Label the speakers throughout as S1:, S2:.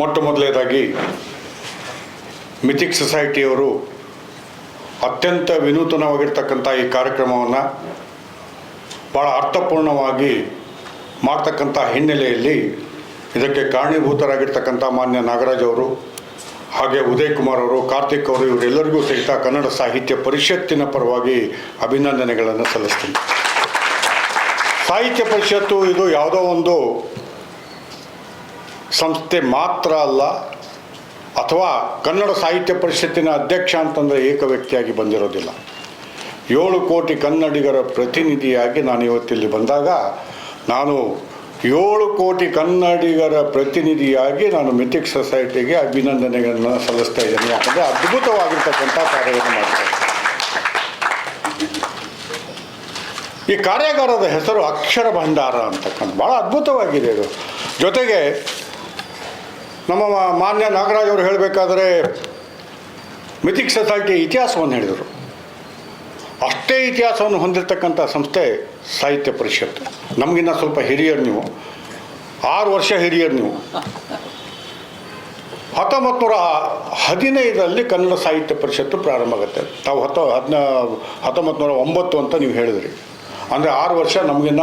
S1: ಮೊಟ್ಟ ಮೊದಲನೇದಾಗಿ ಮಿಥಿಕ್ ಸೊಸೈಟಿಯವರು ಅತ್ಯಂತ ವಿನೂತನವಾಗಿರ್ತಕ್ಕಂಥ ಈ ಕಾರ್ಯಕ್ರಮವನ್ನು ಭಾಳ ಅರ್ಥಪೂರ್ಣವಾಗಿ ಮಾಡ್ತಕ್ಕಂಥ ಹಿನ್ನೆಲೆಯಲ್ಲಿ ಇದಕ್ಕೆ ಕಾರಣೀಭೂತರಾಗಿರ್ತಕ್ಕಂಥ ಮಾನ್ಯ ನಾಗರಾಜ್ ಅವರು ಹಾಗೆ ಉದಯ್ ಕುಮಾರ್ ಅವರು, ಕಾರ್ತಿಕ್ ಅವರು, ಇವರೆಲ್ಲರಿಗೂ ಸಹಿತ ಕನ್ನಡ ಸಾಹಿತ್ಯ ಪರಿಷತ್ತಿನ ಪರವಾಗಿ ಅಭಿನಂದನೆಗಳನ್ನು ಸಲ್ಲಿಸ್ತೀನಿ. ಸಾಹಿತ್ಯ ಪರಿಷತ್ತು ಇದು ಯಾವುದೋ ಒಂದು ಸಂಸ್ಥೆ ಮಾತ್ರ ಅಲ್ಲ, ಅಥವಾ ಕನ್ನಡ ಸಾಹಿತ್ಯ ಪರಿಷತ್ತಿನ ಅಧ್ಯಕ್ಷ ಅಂತಂದರೆ ಏಕ ವ್ಯಕ್ತಿಯಾಗಿ ಬಂದಿರೋದಿಲ್ಲ. ಏಳು ಕೋಟಿ ಕನ್ನಡಿಗರ ಪ್ರತಿನಿಧಿಯಾಗಿ ನಾನು ಇವತ್ತಿಲ್ಲಿ ಬಂದಾಗ ನಾನು ಏಳು ಕೋಟಿ ಕನ್ನಡಿಗರ ಪ್ರತಿನಿಧಿಯಾಗಿ ನಾನು ಮಿಥಿಕ್ ಸೊಸೈಟಿಗೆ ಅಭಿನಂದನೆಗಳನ್ನು ಸಲ್ಲಿಸ್ತಾ ಇದ್ದೇನೆ. ಯಾಕಂದರೆ ಅದ್ಭುತವಾಗಿರ್ತಕ್ಕಂಥ ಕಾರ್ಯವನ್ನು ಮಾಡ್ತಾರೆ ಈ ಕಾರ್ಯಾಗಾರದ ಹೆಸರು ಅಕ್ಷರ ಭಂಡಾರ ಅಂತಕ್ಕಂಥ ಭಾಳ ಅದ್ಭುತವಾಗಿದೆ ಇದು. ಜೊತೆಗೆ ನಮ್ಮ ಮಾನ್ಯ ನಾಗರಾಜ್ ಅವರು ಹೇಳಬೇಕಾದ್ರೆ ಮಿಥಿಕ್ ಸೊಸೈಟಿ ಇತಿಹಾಸವನ್ನು ಹೇಳಿದರು. ಅಷ್ಟೇ ಇತಿಹಾಸವನ್ನು ಹೊಂದಿರತಕ್ಕಂಥ ಸಂಸ್ಥೆ ಸಾಹಿತ್ಯ ಪರಿಷತ್ತು. ನಮಗಿನ್ನ ಸ್ವಲ್ಪ ಹಿರಿಯರು ನೀವು. ಆರು ವರ್ಷ ಹಿರಿಯರು ನೀವು. ಹತ್ತೊಂಬತ್ತು ನೂರ ಹದಿನೈದರಲ್ಲಿ ಕನ್ನಡ ಸಾಹಿತ್ಯ ಪರಿಷತ್ತು ಪ್ರಾರಂಭ ಆಗುತ್ತೆ. ತಾವು ಹತ್ತು ಹದಿನ ಹತ್ತೊಂಬತ್ತು ನೂರ ಒಂಬತ್ತು ಅಂತ ನೀವು ಹೇಳಿದ್ರಿ. ಅಂದರೆ ಆರು ವರ್ಷ ನಮಗಿನ್ನ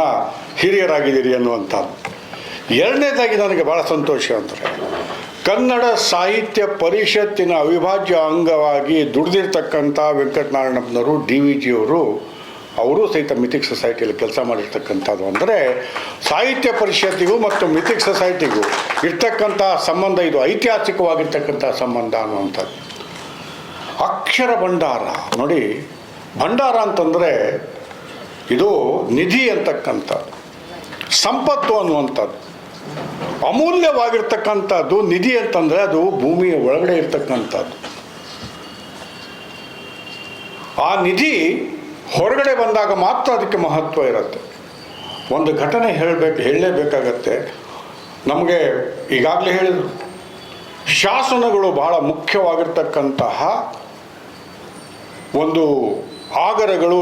S1: ಹಿರಿಯರಾಗಿದ್ದೀರಿ ಅನ್ನುವಂಥದ್ದು ಎರಡನೇದಾಗಿ ನನಗೆ ಭಾಳ ಸಂತೋಷ ಅಂದರೆ, ಕನ್ನಡ ಸಾಹಿತ್ಯ ಪರಿಷತ್ತಿನ ಅವಿಭಾಜ್ಯ ಅಂಗವಾಗಿ ದುಡಿದಿರ್ತಕ್ಕಂಥ ವೆಂಕಟನಾರಾಯಣಪ್ಪನವರು, ಡಿ ವಿ ಜಿಯವರು, ಅವರು ಸಹಿತ ಮಿಥಿಕ್ ಸೊಸೈಟಿಯಲ್ಲಿ ಕೆಲಸ ಮಾಡಿರ್ತಕ್ಕಂಥದ್ದು ಅಂದರೆ, ಸಾಹಿತ್ಯ ಪರಿಷತ್ತಿಗೂ ಮತ್ತು ಮಿಥಿಕ್ ಸೊಸೈಟಿಗೂ ಇರ್ತಕ್ಕಂಥ ಸಂಬಂಧ, ಇದು ಐತಿಹಾಸಿಕವಾಗಿರ್ತಕ್ಕಂಥ ಸಂಬಂಧ ಅನ್ನುವಂಥದ್ದು. ಅಕ್ಷರ ಭಂಡಾರ, ನೋಡಿ, ಭಂಡಾರ ಅಂತಂದರೆ ಇದು ನಿಧಿ ಅಂತಕ್ಕಂಥದ್ದು ಸಂಪತ್ತು ಅನ್ನುವಂಥದ್ದು. ಅಮೂಲ್ಯವಾಗಿರ್ತಕ್ಕಂಥದ್ದು ನಿಧಿ ಅಂತಂದರೆ ಅದು ಭೂಮಿಯ ಒಳಗಡೆ ಇರ್ತಕ್ಕಂಥದ್ದು. ಆ ನಿಧಿ ಹೊರಗಡೆ ಬಂದಾಗ ಮಾತ್ರ ಅದಕ್ಕೆ ಮಹತ್ವ ಇರುತ್ತೆ. ಒಂದು ಘಟನೆ ಹೇಳಬೇಕು, ಹೇಳಲೇಬೇಕಾಗತ್ತೆ. ನಮಗೆ ಈಗಾಗಲೇ ಹೇಳಿದರು. ಶಾಸನಗಳು ಬಹಳ ಮುಖ್ಯವಾಗಿರ್ತಕ್ಕಂತಹ ಒಂದು ಆಗರಗಳು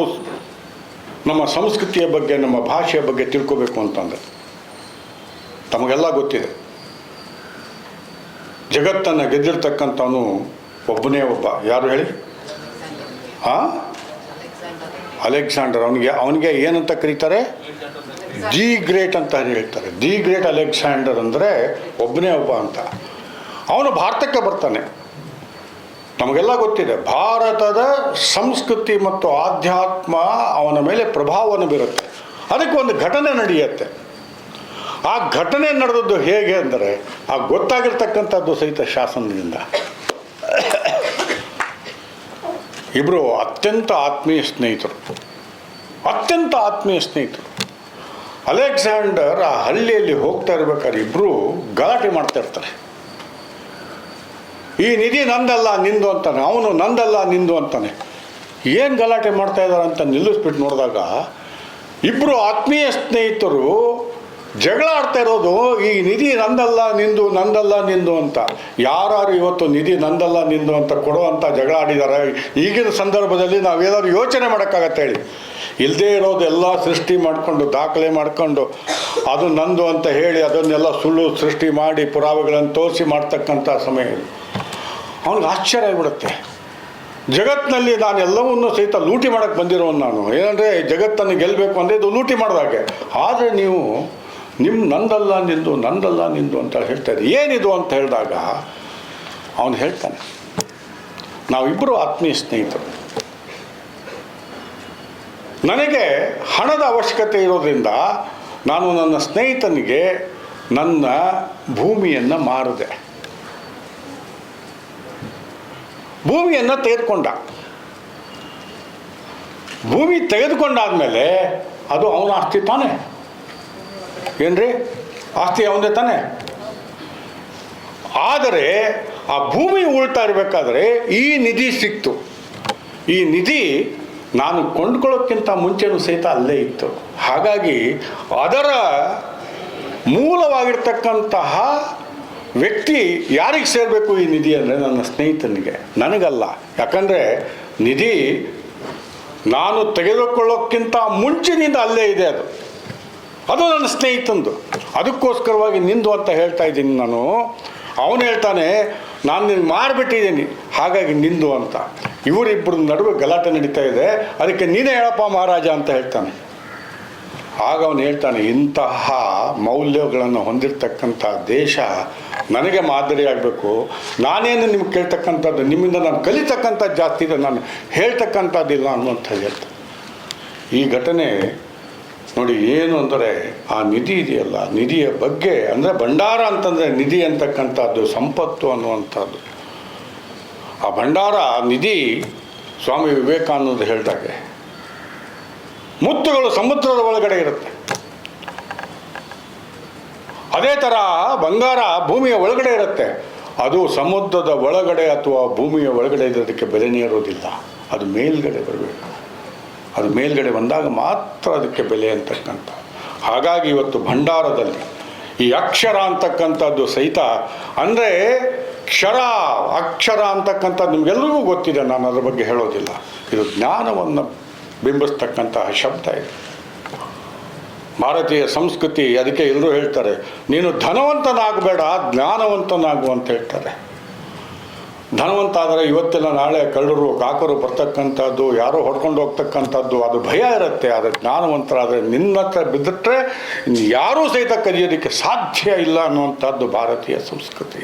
S1: ನಮ್ಮ ಸಂಸ್ಕೃತಿಯ ಬಗ್ಗೆ, ನಮ್ಮ ಭಾಷೆಯ ಬಗ್ಗೆ ತಿಳ್ಕೊಬೇಕು ಅಂತಂದರೆ. ತಮಗೆಲ್ಲ ಗೊತ್ತಿದೆ. ಜಗತ್ತನ್ನು ಗೆದ್ದಿರ್ತಕ್ಕಂಥವನು ಒಬ್ಬನೇ ಒಬ್ಬ. ಯಾರು ಹೇಳಿ? ಹಾಂ? ಅಲೆಕ್ಸಾಂಡರ್. ಅವನಿಗೆ ಅವನಿಗೆ ಏನಂತ ಕರೀತಾರೆ? ದಿ ಗ್ರೇಟ್ ಅಂತ ಹೇಳ್ತಾರೆ. ದಿ ಗ್ರೇಟ್ ಅಲೆಕ್ಸಾಂಡರ್ ಅಂದರೆ ಒಬ್ಬನೇ ಒಬ್ಬ ಅಂತ. ಅವನು ಭಾರತಕ್ಕೆ ಬರ್ತಾನೆ. ನಮಗೆಲ್ಲ ಗೊತ್ತಿದೆ. ಭಾರತದ ಸಂಸ್ಕೃತಿ ಮತ್ತು ಆಧ್ಯಾತ್ಮ ಅವನ ಮೇಲೆ ಪ್ರಭಾವವನ್ನು ಬೀರುತ್ತೆ. ಅದಕ್ಕೆ ಒಂದು ಘಟನೆ ನಡೆಯುತ್ತೆ. ಆ ಘಟನೆ ನಡೆದದ್ದು ಹೇಗೆ ಅಂದರೆ, ಆ ಗೊತ್ತಾಗಿರ್ತಕ್ಕಂಥದ್ದು ಸಹಿತ ಶಾಸನದಿಂದ. ಇಬ್ಬರು ಅತ್ಯಂತ ಆತ್ಮೀಯ ಸ್ನೇಹಿತರು. ಅತ್ಯಂತ ಆತ್ಮೀಯ ಸ್ನೇಹಿತರು. ಅಲೆಕ್ಸಾಂಡರ್ ಆ ಹಳ್ಳಿಯಲ್ಲಿ ಹೋಗ್ತಾ ಇರ್ಬೇಕಾದ್ರೆ ಇಬ್ಬರು ಗಲಾಟೆ ಮಾಡ್ತಾ ಇರ್ತಾರೆ. ಈ ನಿಧಿ ನಂದಲ್ಲ, ನಿಂದು ಅಂತಾನೆ, ಅವನು ನಂದಲ್ಲ, ನಿಂದು ಅಂತಾನೆ. ಏನು ಗಲಾಟೆ ಮಾಡ್ತಾ ಇದ್ದಾರೆ ಅಂತ ನಿಲ್ಲಿಸ್ಬಿಟ್ಟು ನೋಡಿದಾಗ ಇಬ್ಬರು ಆತ್ಮೀಯ ಸ್ನೇಹಿತರು ಜಗಳ ಆಡ್ತಾ ಇರೋದು, ಈ ನಿಧಿ ನಂದಲ್ಲ ನಿಂದು ನಂದಲ್ಲ ನಿಂದು ಅಂತ. ಯಾರು ಇವತ್ತು ನಿಧಿ ನಂದಲ್ಲ ನಿಂದು ಅಂತ ಕೊಡುವಂಥ ಜಗಳ ಆಡಿದ್ದಾರೆ ಈಗಿನ ಸಂದರ್ಭದಲ್ಲಿ ನಾವೇನಾದ್ರು ಯೋಚನೆ ಮಾಡೋಕ್ಕಾಗತ್ತೆ ಹೇಳಿ. ಇಲ್ಲದೇ ಇರೋದೆಲ್ಲ ಸೃಷ್ಟಿ ಮಾಡಿಕೊಂಡು, ದಾಖಲೆ ಮಾಡಿಕೊಂಡು, ಅದು ನಂದು ಅಂತ ಹೇಳಿ ಅದನ್ನೆಲ್ಲ ಸುಳ್ಳು ಸೃಷ್ಟಿ ಮಾಡಿ ಪುರಾವೆಗಳನ್ನು ತೋರಿಸಿ ಮಾಡ್ತಕ್ಕಂಥ ಸಮಯ ಇದು. ಅವನಿಗೆ ಆಶ್ಚರ್ಯ ಆಗಿಬಿಡುತ್ತೆ. ಜಗತ್ತಿನಲ್ಲಿ ನಾನು ಎಲ್ಲವನ್ನೂ ಸಹಿತ ಲೂಟಿ ಮಾಡೋಕ್ಕೆ ಬಂದಿರೋನು ನಾನು. ಏನಂದರೆ ಜಗತ್ತನ್ನು ಗೆಲ್ಲಬೇಕು ಅಂದರೆ ಇದು ಲೂಟಿ ಮಾಡಿದಾಗೆ ಆದರೆ ನೀವು ನಿಮ್ಮ ನಂದಲ್ಲ ನಿಂದು ನಂದಲ್ಲ ನಿಂದು ಅಂತ ಹೇಳ್ತಾರೆ. ಏನಿದು ಅಂತ ಹೇಳಿದಾಗ ಅವನು ಹೇಳ್ತಾನೆ ನಾವಿಬ್ಬರು ಆತ್ಮೀಯ ಸ್ನೇಹಿತರು. ನನಗೆ ಹಣದ ಅವಶ್ಯಕತೆ ಇರೋದ್ರಿಂದ ನಾನು ನನ್ನ ಸ್ನೇಹಿತನಿಗೆ ನನ್ನ ಭೂಮಿಯನ್ನು ಮಾರಿದೆ. ಭೂಮಿಯನ್ನು ತೆಗೆದುಕೊಂಡ. ಭೂಮಿ ತೆಗೆದುಕೊಂಡಾದ್ಮೇಲೆ ಅದು ಅವನ ಆಸ್ತಿ ತಾನೆ. ಏನ್ರಿ? ಆಸ್ತಿ ಅವಂದೇ ತಾನೆ? ಆದರೆ ಆ ಭೂಮಿ ಉಳ್ತಾ ಇರಬೇಕಾದ್ರೆ ಈ ನಿಧಿ ಸಿಕ್ತು. ಈ ನಿಧಿ ನಾನು ಕೊಂಡ್ಕೊಳ್ಳೋಕ್ಕಿಂತ ಮುಂಚೆನೂ ಸಹಿತ ಅಲ್ಲೇ ಇತ್ತು. ಹಾಗಾಗಿ ಅದರ ಮೂಲವಾಗಿರ್ತಕ್ಕಂತಹ ವ್ಯಕ್ತಿ ಯಾರಿಗೆ ಸೇರಬೇಕು ಈ ನಿಧಿ ಅಂದರೆ ನನ್ನ ಸ್ನೇಹಿತನಿಗೆ? ನನಗಲ್ಲ. ಯಾಕಂದರೆ ನಿಧಿ ನಾನು ತೆಗೆದುಕೊಳ್ಳೋಕ್ಕಿಂತ ಮುಂಚಿನಿಂದ ಅಲ್ಲೇ ಇದೆ ಅದು. ಅದು ನನ್ನ ಸ್ನೇಹಿತಂದು. ಅದಕ್ಕೋಸ್ಕರವಾಗಿ ನಿಂದು ಅಂತ ಹೇಳ್ತಾ ಇದ್ದೀನಿ ನಾನು. ಅವನು ಹೇಳ್ತಾನೆ, ನಾನು ನಿನ್ಗೆ ಮಾಡಿಬಿಟ್ಟಿದ್ದೀನಿ ಹಾಗಾಗಿ ನಿಂದು ಅಂತ. ಇವರಿಬ್ಬರ ನಡುವೆ ಗಲಾಟೆ ನಡೀತಾ ಇದೆ. ಅದಕ್ಕೆ ನೀನೇ ಹೇಳಪ್ಪ ಮಹಾರಾಜ ಅಂತ ಹೇಳ್ತಾನೆ. ಆಗ ಅವನು ಹೇಳ್ತಾನೆ, ಇಂತಹ ಮೌಲ್ಯಗಳನ್ನು ಹೊಂದಿರತಕ್ಕಂಥ ದೇಶ ನನಗೆ ಮಾದರಿ ಆಗಬೇಕು. ನಾನೇನು ನಿಮ್ಗೆ ಕೇಳ್ತಕ್ಕಂಥದ್ದು? ನಿಮ್ಮಿಂದ ನಾನು ಕಲಿತಕ್ಕಂಥದ್ದು ಜಾಸ್ತಿ ಇದೆ. ನಾನು ಹೇಳ್ತಕ್ಕಂಥದ್ದಿಲ್ಲ ಅನ್ನುವಂಥ ಹೇಳ್ತಾನೆ. ಈ ಘಟನೆ ನೋಡಿ, ಏನು ಅಂದರೆ ಆ ನಿಧಿ ಇದೆಯಲ್ಲ, ನಿಧಿಯ ಬಗ್ಗೆ, ಅಂದರೆ ಭಂಡಾರ ಅಂತಂದರೆ ನಿಧಿ ಅಂತಕ್ಕಂಥದ್ದು, ಸಂಪತ್ತು ಅನ್ನುವಂಥದ್ದು. ಆ ಭಂಡಾರ, ನಿಧಿ ಸ್ವಾಮಿ ವಿವೇಕಾನಂದ ಹೇಳಿದಾಗೆ, ಮುತ್ತುಗಳು ಸಮುದ್ರದ ಒಳಗಡೆ ಇರುತ್ತೆ. ಅದೇ ಥರ ಬಂಗಾರ ಭೂಮಿಯ ಒಳಗಡೆ ಇರುತ್ತೆ. ಅದು ಸಮುದ್ರದ ಒಳಗಡೆ ಅಥವಾ ಭೂಮಿಯ ಒಳಗಡೆ ಇರೋದಕ್ಕೆ ಬೆಲೆನೇ ಇರೋದಿಲ್ಲ ಅದು ಮೇಲ್ಗಡೆ ಬರಬೇಕು. ಅದು ಮೇಲ್ಗಡೆ ಬಂದಾಗ ಮಾತ್ರ ಅದಕ್ಕೆ ಬೆಲೆ ಅಂತಕ್ಕಂಥ. ಹಾಗಾಗಿ ಇವತ್ತು ಭಂಡಾರದಲ್ಲಿ ಈ ಅಕ್ಷರ ಅಂತಕ್ಕಂಥದ್ದು ಸಹಿತ, ಅಂದರೆ ಕ್ಷರ, ಅಕ್ಷರ ಅಂತಕ್ಕಂಥದ್ದು ನಿಮಗೆಲ್ಲರಿಗೂ ಗೊತ್ತಿದೆ, ನಾನು ಅದರ ಬಗ್ಗೆ ಹೇಳೋದಿಲ್ಲ. ಇದು ಜ್ಞಾನವನ್ನು ಬಿಂಬಿಸ್ತಕ್ಕಂತಹ ಶಬ್ದ ಇದು. ಭಾರತೀಯ ಸಂಸ್ಕೃತಿ, ಅದಕ್ಕೆ ಎಲ್ಲರೂ ಹೇಳ್ತಾರೆ, ನೀನು ಧನವಂತನಾಗಬೇಡ, ಜ್ಞಾನವಂತನಾಗು ಅಂತ ಹೇಳ್ತಾರೆ. ಧನವಂತ ಆದರೆ ಇವತ್ತೆಲ್ಲ, ನಾಳೆ ಕಳ್ಳರು, ಕಾಕರು ಬರ್ತಕ್ಕಂಥದ್ದು, ಯಾರೋ ಹೊಡ್ಕೊಂಡು ಹೋಗ್ತಕ್ಕಂಥದ್ದು, ಅದು ಭಯ ಇರುತ್ತೆ. ಆದರೆ ಜ್ಞಾನವಂತರಾದರೆ ನಿನ್ನ ಹತ್ರ ಬಿದ್ದಿಟ್ರೆ ಇನ್ನು ಯಾರೂ ಸಹಿತ ಕಲಿಯೋದಕ್ಕೆ ಸಾಧ್ಯ ಇಲ್ಲ ಅನ್ನುವಂಥದ್ದು ಭಾರತೀಯ ಸಂಸ್ಕೃತಿ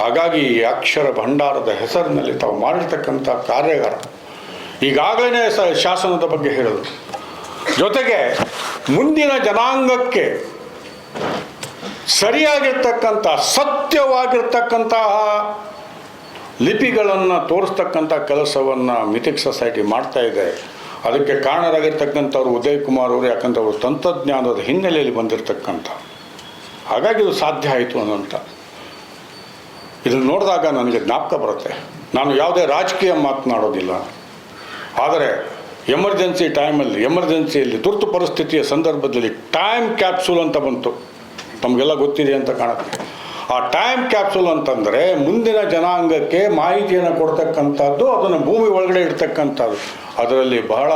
S1: ಹಾಗಾಗಿ ಈ ಅಕ್ಷರ ಭಂಡಾರದ ಹೆಸರಿನಲ್ಲಿ ತಾವು ಮಾಡಿರ್ತಕ್ಕಂಥ ಕಾರ್ಯಾಗಾರ ಈಗಾಗಲೇ ಸ ಶಾಸನದ ಬಗ್ಗೆ ಹೇಳೋದು ಜೊತೆಗೆ ಮುಂದಿನ ಜನಾಂಗಕ್ಕೆ ಸರಿಯಾಗಿರ್ತಕ್ಕಂಥ, ಸತ್ಯವಾಗಿರ್ತಕ್ಕಂತಹ ಲಿಪಿಗಳನ್ನು ತೋರಿಸ್ತಕ್ಕಂಥ ಕೆಲಸವನ್ನು ಮಿಥಿಕ್ ಸೊಸೈಟಿ ಮಾಡ್ತಾ ಇದೆ. ಅದಕ್ಕೆ ಕಾರಣರಾಗಿರ್ತಕ್ಕಂಥವ್ರು ಉದಯ್ ಕುಮಾರ್ ಅವರು ಯಾಕಂದ್ರೆ ಅವರು ತಂತ್ರಜ್ಞಾನದ ಹಿನ್ನೆಲೆಯಲ್ಲಿ ಬಂದಿರತಕ್ಕಂಥ. ಹಾಗಾಗಿ ಇದು ಸಾಧ್ಯ ಆಯಿತು ಅನ್ನೋಂಥ. ಇದನ್ನು ನೋಡಿದಾಗ ನನಗೆ ಜ್ಞಾಪಕ ಬರುತ್ತೆ. ನಾನು ಯಾವುದೇ ರಾಜಕೀಯ ಮಾತನಾಡೋದಿಲ್ಲ. ಆದರೆ ಎಮರ್ಜೆನ್ಸಿ ಟೈಮಲ್ಲಿ, ಎಮರ್ಜೆನ್ಸಿಯಲ್ಲಿ ತುರ್ತು ಪರಿಸ್ಥಿತಿಯ ಸಂದರ್ಭದಲ್ಲಿ ಟೈಮ್ ಕ್ಯಾಪ್ಸೂಲ್ ಅಂತ ಬಂತು. ತಮಗೆಲ್ಲ ಗೊತ್ತಿದೆ ಅಂತ ಕಾಣುತ್ತೆ. ಆ ಟೈಮ್ ಕ್ಯಾಪ್ಸೂಲ್ ಅಂತಂದರೆ ಮುಂದಿನ ಜನಾಂಗಕ್ಕೆ ಮಾಹಿತಿಯನ್ನು ಕೊಡ್ತಕ್ಕಂಥದ್ದು, ಅದನ್ನು ಭೂಮಿ ಒಳಗಡೆ ಇಡ್ತಕ್ಕಂಥದ್ದು. ಅದರಲ್ಲಿ ಬಹಳ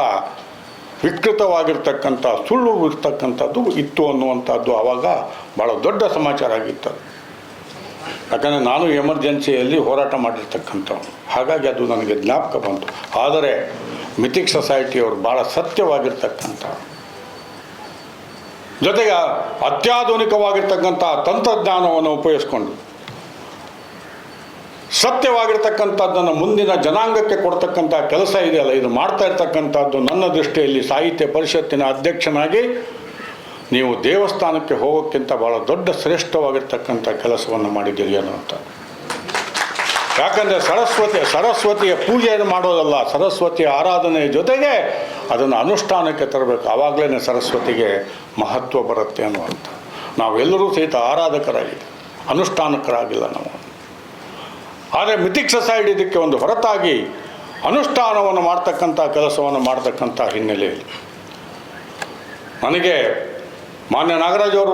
S1: ವಿಕೃತವಾಗಿರ್ತಕ್ಕಂಥ, ಸುಳ್ಳು ಇರ್ತಕ್ಕಂಥದ್ದು ಇತ್ತು ಅನ್ನುವಂಥದ್ದು ಆವಾಗ ಭಾಳ ದೊಡ್ಡ ಸಮಾಚಾರ ಆಗಿತ್ತು. ಯಾಕಂದರೆ ನಾನು ಎಮರ್ಜೆನ್ಸಿಯಲ್ಲಿ ಹೋರಾಟ ಮಾಡಿರ್ತಕ್ಕಂಥವ್ರು ಹಾಗಾಗಿ ಅದು ನನಗೆ ಜ್ಞಾಪಕ ಬಂತು. ಆದರೆ ಮಿಥಿಕ್ ಸೊಸೈಟಿಯವರು ಭಾಳ ಸತ್ಯವಾಗಿರ್ತಕ್ಕಂಥ ಜೊತೆಗೆ ಅತ್ಯಾಧುನಿಕವಾಗಿರ್ತಕ್ಕಂಥ ತಂತ್ರಜ್ಞಾನವನ್ನು ಉಪಯೋಗಿಸ್ಕೊಂಡು, ಸತ್ಯವಾಗಿರ್ತಕ್ಕಂಥದ್ದನ್ನು ಮುಂದಿನ ಜನಾಂಗಕ್ಕೆ ಕೊಡ್ತಕ್ಕಂಥ ಕೆಲಸ ಇದೆಯಲ್ಲ, ಇದು ಮಾಡ್ತಾ ಇರ್ತಕ್ಕಂಥದ್ದು ನನ್ನ ದೃಷ್ಟಿಯಲ್ಲಿ ಸಾಹಿತ್ಯ ಪರಿಷತ್ತಿನ ಅಧ್ಯಕ್ಷನಾಗಿ ನೀವು ದೇವಸ್ಥಾನಕ್ಕೆ ಹೋಗೋಕ್ಕಿಂತ ಭಾಳ ದೊಡ್ಡ ಶ್ರೇಷ್ಠವಾಗಿರ್ತಕ್ಕಂಥ ಕೆಲಸವನ್ನು ಮಾಡಿದ್ದೀರಿ ಅನ್ನುವಂಥ ಯಾಕಂದರೆ ಸರಸ್ವತಿ, ಸರಸ್ವತಿಯ ಪೂಜೆಯನ್ನು ಮಾಡೋದಲ್ಲ, ಸರಸ್ವತಿಯ ಆರಾಧನೆಯ ಜೊತೆಗೆ ಅದನ್ನು ಅನುಷ್ಠಾನಕ್ಕೆ ತರಬೇಕು. ಆವಾಗಲೇ ಸರಸ್ವತಿಗೆ ಮಹತ್ವ ಬರುತ್ತೆ ಅನ್ನುವಂಥ. ನಾವೆಲ್ಲರೂ ಸಹಿತ ಆರಾಧಕರಾಗಿದೆ ಅನುಷ್ಠಾನಕರಾಗಿಲ್ಲ ನಾವು. ಆದರೆ ಮಿಥಿಕ್ ಸೊಸೈಟಿ ಇದಕ್ಕೆ ಒಂದು ಹೊರತಾಗಿ ಅನುಷ್ಠಾನವನ್ನು ಮಾಡ್ತಕ್ಕಂಥ ಕೆಲಸವನ್ನು ಮಾಡ್ತಕ್ಕಂಥ ಹಿನ್ನೆಲೆಯಲ್ಲಿ ನನಗೆ ಮಾನ್ಯ ನಾಗರಾಜ್ ಅವರು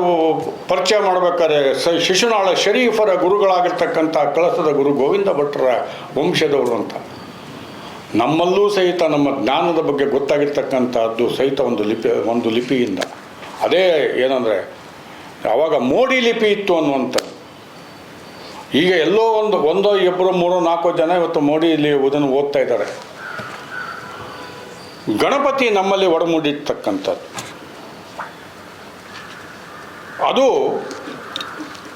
S1: ಪರಿಚಯ ಮಾಡಬೇಕಾದ್ರೆ ಶಿಶುನಾಳ ಶರೀಫರ ಗುರುಗಳಾಗಿರ್ತಕ್ಕಂಥ ಕಳಸದ ಗುರು ಗೋವಿಂದ ಭಟ್ರ ವಂಶದವರು ಅಂತ. ನಮ್ಮಲ್ಲೂ ಸಹಿತ ನಮ್ಮ ಜ್ಞಾನದ ಬಗ್ಗೆ ಗೊತ್ತಾಗಿರ್ತಕ್ಕಂಥದ್ದು ಸಹಿತ ಒಂದು ಲಿಪಿ, ಒಂದು ಲಿಪಿಯಿಂದ. ಅದೇ ಏನಂದರೆ ಆವಾಗ ಮೋಡಿ ಲಿಪಿ ಇತ್ತು ಅನ್ನುವಂಥದ್ದು. ಈಗ ಎಲ್ಲೋ ಒಂದು, ಒಂದೋ ಇಬ್ಬರು ಮೂರೋ, ನಾಲ್ಕು ಜನ ಇವತ್ತು ಮೋಡಿಯಲ್ಲಿ ಇದನ್ನು ಓದ್ತಾ ಇದ್ದಾರೆ. ಗಣಪತಿ ನಮ್ಮಲ್ಲಿ ಒಡಮೂಡಿರ್ತಕ್ಕಂಥದ್ದು. ಅದು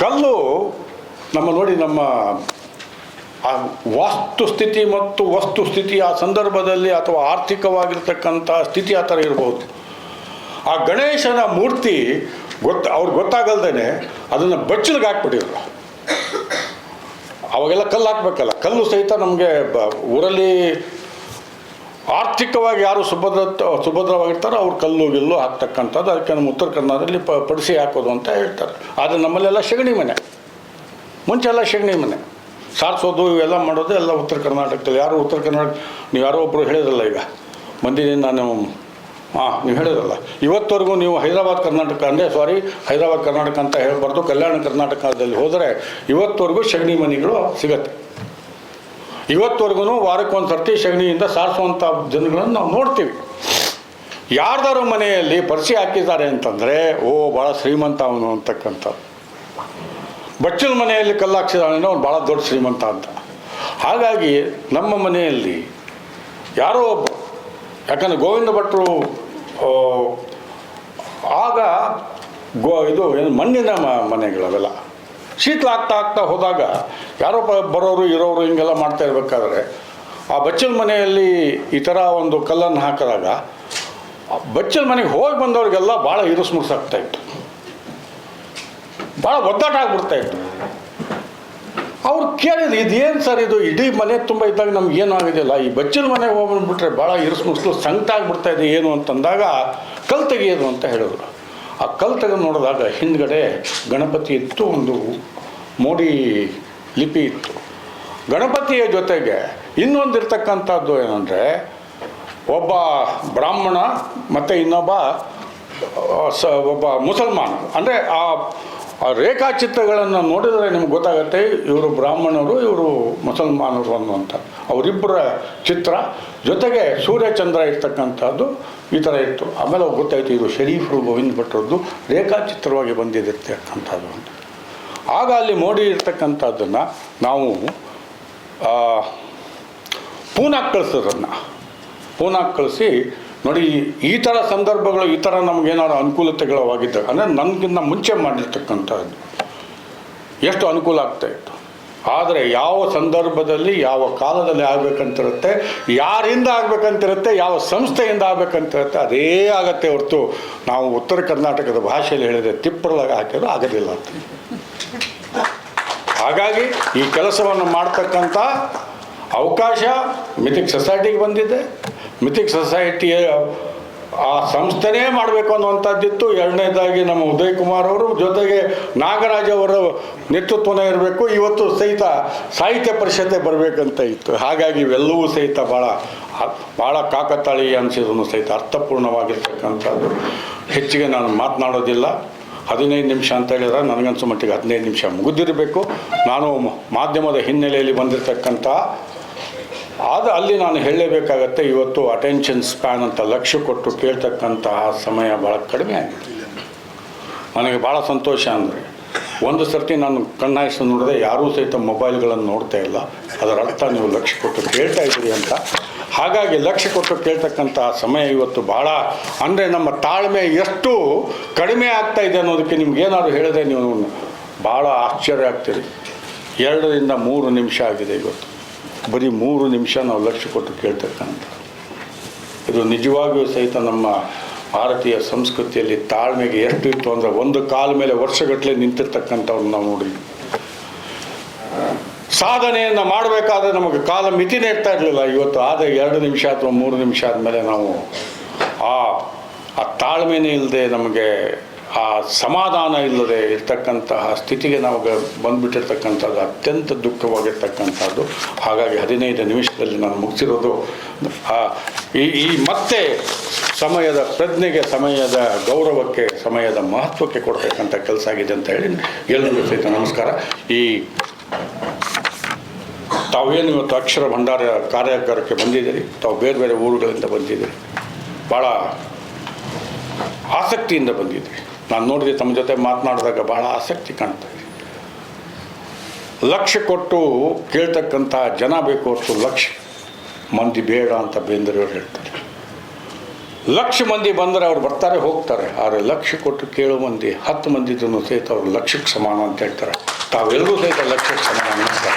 S1: ಕಲ್ಲು ನಮ್ಮ ನೋಡಿ ನಮ್ಮ ಆ ವಾಸ್ತು ಸ್ಥಿತಿ ಮತ್ತು ವಸ್ತುಸ್ಥಿತಿ ಆ ಸಂದರ್ಭದಲ್ಲಿ ಅಥವಾ ಆರ್ಥಿಕವಾಗಿರ್ತಕ್ಕಂಥ ಸ್ಥಿತಿ ಆ ಥರ ಇರ್ಬೋದು. ಆ ಗಣೇಶನ ಮೂರ್ತಿ ಗೊತ್ತ ಅವ್ರಿಗೆ ಗೊತ್ತಾಗಲ್ದೇ ಅದನ್ನು ಬಚ್ಚಲಿಗೆ ಹಾಕ್ಬಿಟ್ಟಿದ್ರು. ಅವಾಗೆಲ್ಲ ಕಲ್ಲು ಹಾಕ್ಬೇಕಲ್ಲ, ಕಲ್ಲು ಸಹಿತ ನಮಗೆ ಬ ಊರಲ್ಲಿ ಆರ್ಥಿಕವಾಗಿ ಯಾರು ಸುಭದ್ರ, ಸುಭದ್ರವಾಗಿರ್ತಾರೋ ಅವ್ರು ಕಲ್ಲು, ಗಿಲ್ಲು ಹಾಕ್ತಕ್ಕಂಥದ್ದು. ಅದಕ್ಕೆ ನಮ್ಮ ಉತ್ತರ ಕನ್ನಡದಲ್ಲಿ ಪ, ಪಡಿಸಿ ಹಾಕೋದು ಅಂತ ಹೇಳ್ತಾರೆ. ಆದರೆ ನಮ್ಮಲ್ಲೆಲ್ಲ ಸಗಣಿ ಮನೆ. ಮುಂಚೆ ಎಲ್ಲ ಸಗಣಿ ಮನೆ. ಸಾರಿಸೋದು, ಇವೆಲ್ಲ ಮಾಡೋದು ಎಲ್ಲ ಉತ್ತರ ಕರ್ನಾಟಕದಲ್ಲಿ. ಯಾರು ಉತ್ತರ ಕರ್ನಾಟಕ, ನೀವು ಯಾರೋ ಒಬ್ಬರು ಹೇಳಿದ್ರಲ್ಲ ಈಗ. ಬಂದಿದ್ದೀನಿ ನಾನು ಹಾಂ ನೀವು ಹೇಳಿದ್ರಲ್ಲ. ಇವತ್ತವರೆಗೂ ನೀವು ಹೈದರಾಬಾದ್ ಕರ್ನಾಟಕ ಅಂದರೆ ಸಾರಿ ಹೈದರಾಬಾದ್ ಕರ್ನಾಟಕ ಅಂತ ಹೇಳಬಾರ್ದು. ಕಲ್ಯಾಣ ಕರ್ನಾಟಕದಲ್ಲಿ ಹೋದರೆ ಇವತ್ತವರೆಗೂ ಸಗಣಿ ಮನೆಗಳು ಸಿಗತ್ತೆ. ಇವತ್ತವರೆಗೂ ವಾರಕ್ಕೊಂದು ಸರ್ತಿ ಸಗಣಿಯಿಂದ ಸಾರಿಸುವಂಥ ಜನಗಳನ್ನು ನಾವು ನೋಡ್ತೀವಿ. ಯಾರ್ದಾರು ಮನೆಯಲ್ಲಿ ಪರಿಸಿ ಹಾಕಿದ್ದಾರೆ ಅಂತಂದರೆ, ಓ ಭಾಳ ಶ್ರೀಮಂತ ಅವನು ಅಂತಕ್ಕಂಥದ್ದು ಬಚ್ಚಲ ಮನೆಯಲ್ಲಿ ಕಲ್ಲು ಅವ್ನು ಭಾಳ ದೊಡ್ಡ ಶ್ರೀಮಂತ ಅಂತ. ಹಾಗಾಗಿ ನಮ್ಮ ಮನೆಯಲ್ಲಿ ಯಾರೋ ಒಬ್ಬ, ಯಾಕಂದರೆ ಗೋವಿಂದ ಭಟ್ರು ಆಗ ಗೋ, ಇದು ಏನು ಮಣ್ಣಿನ ಮನೆಗಳವೆಲ್ಲ. ಶೀತಲ ಆಗ್ತಾ ಆಗ್ತಾ ಹೋದಾಗ ಯಾರೋ ಬರೋರು, ಇರೋರು ಹಿಂಗೆಲ್ಲ ಮಾಡ್ತಾ ಇರಬೇಕಾದ್ರೆ ಆ ಬಚ್ಚಲ ಮನೆಯಲ್ಲಿ ಈ ಥರ ಒಂದು ಕಲ್ಲನ್ನು ಹಾಕಿದಾಗ ಬಚ್ಚಲ ಮನೆಗೆ ಹೋಗಿ ಬಂದವರಿಗೆಲ್ಲ ಭಾಳ ಇರುಸು ಮುಡ್ಸಾಗ್ತಾ ಇತ್ತು. ಭಾಳ ಒದ್ದಾಟ ಆಗ್ಬಿಡ್ತಾ ಇತ್ತು. ಅವ್ರು ಕೇಳಿದ್ರು, ಇದೇನು ಸರ್ ಇದು? ಇಡೀ ಮನೆ ತುಂಬ ಇದ್ದಾಗ ನಮ್ಗೆ ಏನೂ ಆಗೋದಿಲ್ಲ. ಈ ಬಚ್ಚಲ ಮನೆಗೆ ಹೋಗ್ಬಿಟ್ರೆ ಭಾಳ ಇರಿಸು ಮುಡ್ಸ್ಲು ಸಂಕಟ ಆಗ್ಬಿಡ್ತಾ ಇದೆ, ಏನು ಅಂತಂದಾಗ ಕಲ್ ತೆಗೆಯೋದು ಅಂತ ಹೇಳಿದ್ರು. ಆ ಕಲ್ ತೆಗೆದು ನೋಡಿದಾಗ ಹಿಂದ್ಗಡೆ ಗಣಪತಿ ಇತ್ತು ಒಂದು ಮೋಡಿ ಲಿಪಿ ಇತ್ತು. ಗಣಪತಿಯ ಜೊತೆಗೆ ಇನ್ನೊಂದು ಇರ್ತಕ್ಕಂಥದ್ದು ಏನಂದರೆ ಒಬ್ಬ ಬ್ರಾಹ್ಮಣ ಮತ್ತು ಇನ್ನೊಬ್ಬ ಸ, ಒಬ್ಬ ಮುಸಲ್ಮಾನ. ಅಂದರೆ ಆ ಆ ರೇಖಾಚಿತ್ರಗಳನ್ನು ನೋಡಿದರೆ ನಿಮ್ಗೆ ಗೊತ್ತಾಗುತ್ತೆ ಇವರು ಬ್ರಾಹ್ಮಣರು ಇವರು ಮುಸಲ್ಮಾನರು ಅನ್ನುವಂಥ ಅವರಿಬ್ಬರ ಚಿತ್ರ. ಜೊತೆಗೆ ಸೂರ್ಯಚಂದ್ರ ಇರ್ತಕ್ಕಂಥದ್ದು ಈ ಥರ ಇತ್ತು. ಆಮೇಲೆ ಅವ್ರು ಗೊತ್ತಾಯ್ತು ಇದು ಶರೀಫರು ಗೋವಿಂದ ಭಟ್ರದ್ದು ರೇಖಾಚಿತ್ರವಾಗಿ ಬಂದಿದ್ದಿರ್ತಕ್ಕಂಥದ್ದು ಅಂತ. ಆಗ ಅಲ್ಲಿ ಮೋಡಿ ಇರ್ತಕ್ಕಂಥದ್ದನ್ನು ನಾವು ಆ, ಪೂನಾಗೆ ಕಳಿಸೋದನ್ನು. ಪೂನಾಗೆ ಕಳಿಸಿ ನೋಡಿ, ಈ ಥರ ಸಂದರ್ಭಗಳು, ಈ ಥರ ನಮಗೇನಾದ್ರು ಆಗಿದ್ದ ಅಂದರೆ ನನಗಿನ್ನ ಮುಂಚೆ ಮಾಡಿರ್ತಕ್ಕಂಥದ್ದು. ಎಷ್ಟು ಅನುಕೂಲ ಆಗ್ತಾ ಇತ್ತು? ಆದರೆ ಯಾವ ಸಂದರ್ಭದಲ್ಲಿ, ಯಾವ ಕಾಲದಲ್ಲಿ ಆಗಬೇಕಂತಿರುತ್ತೆ, ಯಾರಿಂದ ಆಗಬೇಕಂತಿರುತ್ತೆ, ಯಾವ ಸಂಸ್ಥೆಯಿಂದ ಆಗಬೇಕಂತಿರುತ್ತೆ, ಅದೇ ಆಗತ್ತೆ ಹೊರತು ನಾವು ಉತ್ತರ ಕರ್ನಾಟಕದ ಭಾಷೆಯಲ್ಲಿ ಹೇಳಿದರೆ ತಿಪ್ಪರದಾಗ ಹಾಕಿದ್ರು ಆಗೋದಿಲ್ಲ ಅಂತ. ಹಾಗಾಗಿ ಈ ಕೆಲಸವನ್ನು ಮಾಡ್ತಕ್ಕಂಥ ಅವಕಾಶ ಮಿಥಿಕ್ ಸೊಸೈಟಿಗೆ ಬಂದಿದೆ. ಮಿಥಿಕ್ ಸೊಸೈಟಿಯ, ಆ ಸಂಸ್ಥೆನೇ ಮಾಡಬೇಕು ಅನ್ನುವಂಥದ್ದಿತ್ತು. ಎರಡನೇದಾಗಿ ನಮ್ಮ ಉದಯ್ ಕುಮಾರ್ ಅವರು. ಜೊತೆಗೆ ನಾಗರಾಜ್ ಅವರ ನೇತೃತ್ವನೇ ಇರಬೇಕು. ಇವತ್ತು ಸಹಿತ ಸಾಹಿತ್ಯ ಪರಿಷತ್ತೆ ಬರಬೇಕಂತ ಇತ್ತು. ಹಾಗಾಗಿ ಇವೆಲ್ಲವೂ ಸಹಿತ ಭಾಳ ಭಾಳ ಕಾಕತಾಳಿ ಅನಿಸಿದ್ರು ಸಹಿತ ಅರ್ಥಪೂರ್ಣವಾಗಿರ್ತಕ್ಕಂಥದ್ದು. ಹೆಚ್ಚಿಗೆ ನಾನು ಮಾತನಾಡೋದಿಲ್ಲ. ಹದಿನೈದು ನಿಮಿಷ ಅಂತ ಹೇಳಿದ್ರೆ ನನಗನ್ಸೋ ಮಟ್ಟಿಗೆ ಹದಿನೈದು ನಿಮಿಷ ಮುಗಿದಿರಬೇಕು. ನಾನು ಮಾಧ್ಯಮದ ಹಿನ್ನೆಲೆಯಲ್ಲಿ ಬಂದಿರತಕ್ಕಂಥ ಆದ ಅಲ್ಲಿ ನಾನು ಹೇಳಲೇಬೇಕಾಗತ್ತೆ, ಇವತ್ತು ಅಟೆನ್ಷನ್ ಸ್ಪ್ಯಾನ್ ಅಂತ ಲಕ್ಷ್ಯ ಕೊಟ್ಟು ಕೇಳ್ತಕ್ಕಂತಹ ಸಮಯ ಭಾಳ ಕಡಿಮೆ ಆಗಿದೆ ನನಗೆ ಭಾಳ ಸಂತೋಷ ಅಂದರೆ. ಒಂದು ಸರ್ತಿ ನಾನು ಕಣ್ಣಾಯಿಸಿ ನೋಡಿದೆ, ಯಾರೂ ಸಹಿತ ಮೊಬೈಲ್ಗಳನ್ನು ನೋಡ್ತಾ ಇಲ್ಲ. ಅದರ ಅರ್ಥ ನೀವು ಲಕ್ಷ್ಯ ಕೊಟ್ಟು ಕೇಳ್ತಾ ಇದ್ದೀರಿ ಅಂತ. ಹಾಗಾಗಿ ಲಕ್ಷ್ಯ ಕೊಟ್ಟು ಕೇಳ್ತಕ್ಕಂತಹ ಸಮಯ ಇವತ್ತು ಭಾಳ ಅಂದರೆ ನಮ್ಮ ತಾಳ್ಮೆ ಎಷ್ಟು ಕಡಿಮೆ ಆಗ್ತಾ ಇದೆ ಅನ್ನೋದಕ್ಕೆ ನಿಮ್ಗೆ ಏನಾದ್ರು ಹೇಳಿದ್ರೆ ನೀವು ಭಾಳ ಆಶ್ಚರ್ಯ ಆಗ್ತೀರಿ. ಎರಡರಿಂದ ಮೂರು ನಿಮಿಷ ಆಗಿದೆ ಇವತ್ತು. ಬರೀ ಮೂರು ನಿಮಿಷ ನಾವು ಲಕ್ಷ್ಯ ಕೊಟ್ಟು ಕೇಳ್ತಕ್ಕಂಥ. ಇದು ನಿಜವಾಗಿಯೂ ಸಹಿತ ನಮ್ಮ ಭಾರತೀಯ ಸಂಸ್ಕೃತಿಯಲ್ಲಿ ತಾಳ್ಮೆಗೆ ಎಷ್ಟು ಇತ್ತು ಅಂದರೆ ಒಂದು ಕಾಲ ಮೇಲೆ ವರ್ಷಗಟ್ಟಲೆ ನಿಂತಿರ್ತಕ್ಕಂಥವ್ರನ್ನ ನಾವು ನೋಡಿದ್ವಿ. ಸಾಧನೆಯನ್ನು ಮಾಡಬೇಕಾದ್ರೆ ನಮಗೆ ಕಾಲ ಮಿತಿನೇ ಇರ್ತಾ ಇರಲಿಲ್ಲ. ಇವತ್ತು ಆದ ಎರಡು ನಿಮಿಷ ಅಥವಾ ಮೂರು ನಿಮಿಷ ಆದಮೇಲೆ ನಾವು ಆ ಆ ತಾಳ್ಮೆನೇ ಇಲ್ಲದೆ ನಮಗೆ ಆ ಸಮಾಧಾನ ಇಲ್ಲದೆ ಇರ್ತಕ್ಕಂತಹ ಸ್ಥಿತಿಗೆ ನಾವು ಬಂದುಬಿಟ್ಟಿರ್ತಕ್ಕಂಥದ್ದು ಅತ್ಯಂತ ದುಃಖವಾಗಿರ್ತಕ್ಕಂಥದ್ದು. ಹಾಗಾಗಿ ಹದಿನೈದು ನಿಮಿಷದಲ್ಲಿ ನಾನು ಮುಗಿಸಿರೋದು ಈ ಈ ಮತ್ತೆ ಸಮಯದ ಪ್ರಜ್ಞೆಗೆ, ಸಮಯದ ಗೌರವಕ್ಕೆ, ಸಮಯದ ಮಹತ್ವಕ್ಕೆ ಕೊಡ್ತಕ್ಕಂಥ ಕೆಲಸ ಆಗಿದೆ ಅಂತ ಹೇಳಿ ಎಲ್ಲರಿಗೂ ಸಹಿತ ನಮಸ್ಕಾರ. ಈ ತಾವೇನು ಇವತ್ತು ಅಕ್ಷರ ಭಂಡಾರ ಕಾರ್ಯಾಗಾರಕ್ಕೆ ಬಂದಿದ್ದೀರಿ? ತಾವು ಬೇರೆ ಬೇರೆ ಊರುಗಳಿಂದ ಬಂದಿದ್ದೀರಿ. ಭಾಳ ಆಸಕ್ತಿಯಿಂದ ಬಂದಿದ್ದೀರಿ. ನಾನು ನೋಡಿದೆ ತಮ್ಮ ಜೊತೆ ಮಾತನಾಡಿದಾಗ ಬಹಳ ಆಸಕ್ತಿ ಕಾಣ್ತಾ ಇದೆ. ಲಕ್ಷ್ಯ ಕೊಟ್ಟು ಕೇಳ್ತಕ್ಕಂಥ ಜನ ಬೇಕು ಹೊರತು ಲಕ್ಷ ಮಂದಿ ಬೇಡ ಅಂತ ಬೇಂದ್ರೆಯವ್ರು ಹೇಳ್ತಾರೆ. ಲಕ್ಷ ಮಂದಿ ಬಂದರೆ ಅವ್ರು ಬರ್ತಾರೆ, ಹೋಗ್ತಾರೆ. ಆದರೆ ಲಕ್ಷ ಕೊಟ್ಟು ಕೇಳೋ ಮಂದಿ, ಹತ್ತು ಮಂದಿ ಸಹಿತ ಅವ್ರು ಲಕ್ಷಕ್ಕೆ ಸಮಾನ ಅಂತ ಹೇಳ್ತಾರೆ. ತಾವೆಲ್ಲರೂ ಸಹಿತ ಲಕ್ಷಕ್ಕೆ ಸಮಾನ ನಮಸ್ಕಾರ